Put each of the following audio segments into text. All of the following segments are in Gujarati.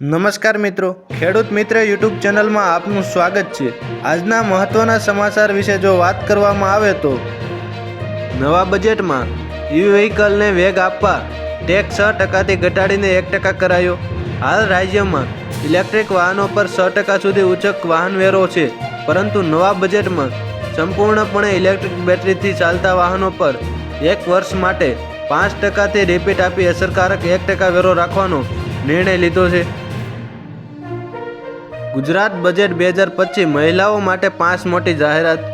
નમસ્કાર મિત્રો, ખેડૂત મિત્ર યુટ્યુબ ચેનલમાં આપનું સ્વાગત છે. આજના મહત્વના સમાચાર વિશે જો વાત કરવામાં આવે તો, નવા બજેટમાં ઈ વ્હીકલને વેગ આપવા ટેક્સ છ ટકાથી ઘટાડીને એક ટકા કરાયો. હાલ રાજ્યમાં ઇલેક્ટ્રિક વાહનો પર છ ટકા સુધી ઉચક વાહન વેરો છે, પરંતુ નવા બજેટમાં સંપૂર્ણપણે ઇલેક્ટ્રિક બેટરીથી ચાલતા વાહનો પર એક વર્ષ માટે પાંચ ટકાથી રિપીટ આપી અસરકારક એક ટકા વેરો રાખવાનો નિર્ણય લીધો છે. ગુજરાત બજેટ બે હજાર પચીસ મહિલાઓ માટે પાંચ મોટી જાહેરાત.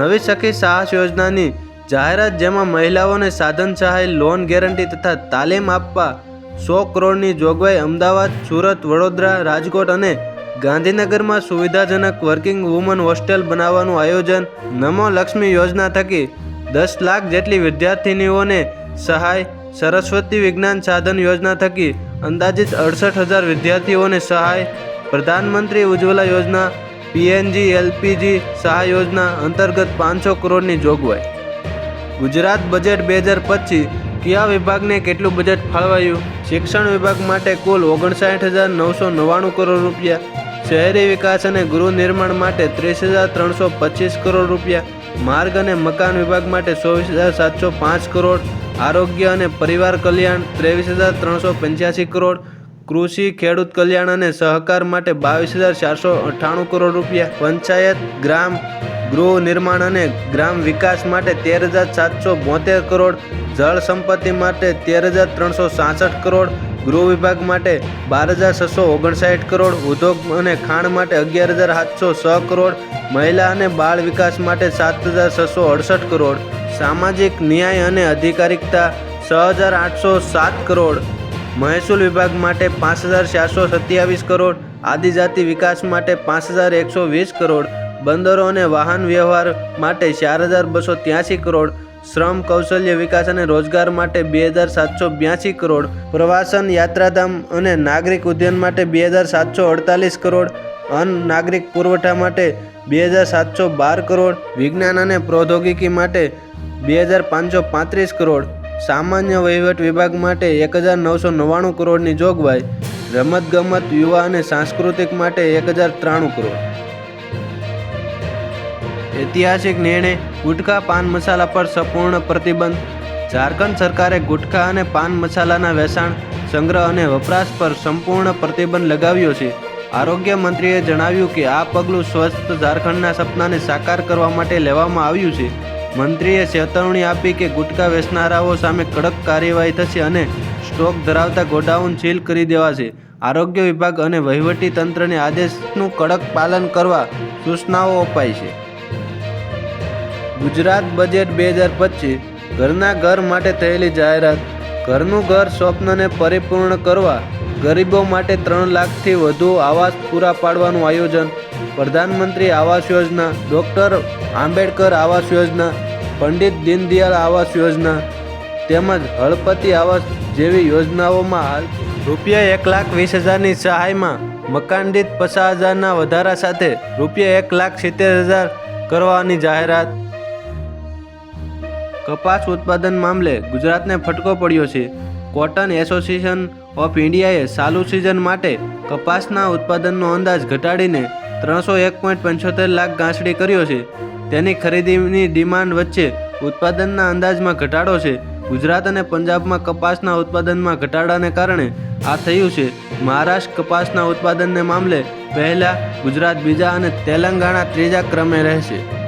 નવી સખી સાહસ યોજનાની જાહેરાત જેમાં મહિલાઓને સાધન સહાય લોન ગેરંટી તથા તાલીમ આપવા સો કરોડની જોગવાઈ અમદાવાદ, સુરત, વડોદરા, રાજકોટ અને ગાંધીનગરમાં સુવિધાજનક વર્કિંગ વુમન હોસ્ટેલ બનાવવાનું આયોજન. નમો લક્ષ્મી યોજના થકી દસ લાખ જેટલી વિદ્યાર્થિનીઓને સહાય. સરસ્વતી વિજ્ઞાન સાધન યોજના થકી અંદાજિત અડસઠ હજાર વિદ્યાર્થીઓને સહાય. પ્રધાનમંત્રી ઉજ્જવલા યોજના, પીએનજી, એલપીજી સહાય યોજના અંતર્ગત પાંચસો કરોડની જોગવાઈ. ગુજરાત બજેટ બે હજાર પચીસ, કયા વિભાગને કેટલું બજેટ ફાળવાયું? શિક્ષણ વિભાગ માટે કુલ ઓગણસાઠ હજાર નવસો નવ્વાણું કરોડ રૂપિયા. શહેરી વિકાસ અને ગૃહ નિર્માણ માટે ત્રીસ હજાર ત્રણસો પચીસ કરોડ રૂપિયા. માર્ગ અને મકાન વિભાગ માટે ચોવીસ હજાર સાતસો પાંચ કરોડ. આરોગ્ય અને પરિવાર કલ્યાણ ત્રેવીસ હજાર ત્રણસો પંચ્યાસી કરોડ. કૃષિ, ખેડૂત કલ્યાણ અને સહકાર માટે બાવીસ હજાર ચારસો અઠ્ઠાણું કરોડ રૂપિયા. પંચાયત, ગ્રામ, ગૃહ નિર્માણ અને ગ્રામ વિકાસ માટે તેર હજાર સાતસો બોતેર કરોડ. જળ સંપત્તિ માટે તેર હજાર ત્રણસો સાસઠ કરોડ. ગૃહ વિભાગ માટે બાર હજાર છસો ઓગણસાઠ કરોડ. ઉદ્યોગ અને ખાણ માટે અગિયાર હજાર સાતસો છ કરોડ. મહિલા અને બાળ વિકાસ માટે સાત હજાર છસો અડસઠ કરોડ. સામાજિક ન્યાય અને અધિકારિકતા છ હજાર આઠસો સાત કરોડ. મહેસૂલ વિભાગ માટે પાંચ હજાર ચારસો સત્યાવીસ કરોડ, આદિજાતિ વિકાસ માટે પાંચ હજાર એકસો વીસ કરોડ, બંદરો અને વાહન વ્યવહાર માટે ચાર હજાર બસો ત્યાસી કરોડ, શ્રમ કૌશલ્ય વિકાસ અને રોજગાર માટે બે હજાર સાતસો બ્યાસી કરોડ, પ્રવાસન યાત્રાધામ અને નાગરિક ઉદ્યાન માટે બે હજાર સાતસો અડતાલીસ કરોડ, અન્ન નાગરિક પુરવઠા માટે બે હજાર સાતસો બાર કરોડ, વિજ્ઞાન અને પ્રૌદ્યોગિકી માટે બે હજાર પાંચસો પાંત્રીસ કરોડ સામાન્ય વહીવટ વિભાગ માટે એક હજાર નવસો નવ્વાણું કરોડની જોગવાઈ, રમતગમત, યુવા અને સાંસ્કૃતિક માટે એક હજાર ત્રાણું કરોડ. ઐતિહાસિક નિર્ણય, ગુટખા પાન મસાલા પર સંપૂર્ણ પ્રતિબંધ, ઝારખંડ સરકારે ગુટખા અને પાન મસાલાના વેચાણ, સંગ્રહ અને વપરાશ પર સંપૂર્ણ પ્રતિબંધ લગાવ્યો છે. આરોગ્ય મંત્રીએ જણાવ્યું કે આ પગલું સ્વસ્થ ઝારખંડના સપનાને સાકાર કરવા માટે લેવામાં આવ્યું છે. મંત્રીએ ચેતવણી આપી કે ગુટકા વેચનારાઓ સામે કડક કાર્યવાહી થશે અને સ્ટોક ધરાવતા ગોડાઉન સીલ કરી દેવાશે. આરોગ્ય વિભાગ અને વહીવટી તંત્રને આદેશનું કડક પાલન કરવા સૂચનાઓ અપાઈ છે. ગુજરાત બજેટ બે હજાર પચીસ, ઘરના ઘર માટે થયેલી જાહેરાત, ઘરનું ઘર સ્વપ્નને પરિપૂર્ણ કરવા, ગરીબો માટે ત્રણ લાખથી વધુ આવાસ પૂરા પાડવાનું આયોજન પ્રધાનમંત્રી આવાસ યોજના, ડૉક્ટર આંબેડકર આવાસ યોજના, પંડિત દીનદયાળ આવાસ યોજના તેમજ હળપતિ આવાસ જેવી યોજનાઓમાં હાલ રૂપિયા એક લાખ વીસ હજારની સહાયમાં મકાન દીઠ પચાસ હજારના વધારા સાથે રૂપિયા એક લાખ સિત્તેર હજાર કરવાની જાહેરાત. કપાસ ઉત્પાદન મામલે ગુજરાતને ફટકો પડ્યો છે. કોટન એસોસિએશન ઓફ ઇન્ડિયાએ ચાલુ સિઝન માટે કપાસના ઉત્પાદનનો અંદાજ ઘટાડીને ત્રણસો એક પોઈન્ટ પંચોતેર લાખ ગાંસડી કર્યો છે. તેની ખરીદીની ડિમાન્ડ વચ્ચે ઉત્પાદનના અંદાજમાં ઘટાડો છે. ગુજરાત અને પંજાબમાં કપાસના ઉત્પાદનમાં ઘટાડાને કારણે આ થયું છે. મહારાષ્ટ્ર કપાસના ઉત્પાદનને મામલે પહેલા ગુજરાત, બીજા અને તેલંગાણા ત્રીજા ક્રમે રહેશે.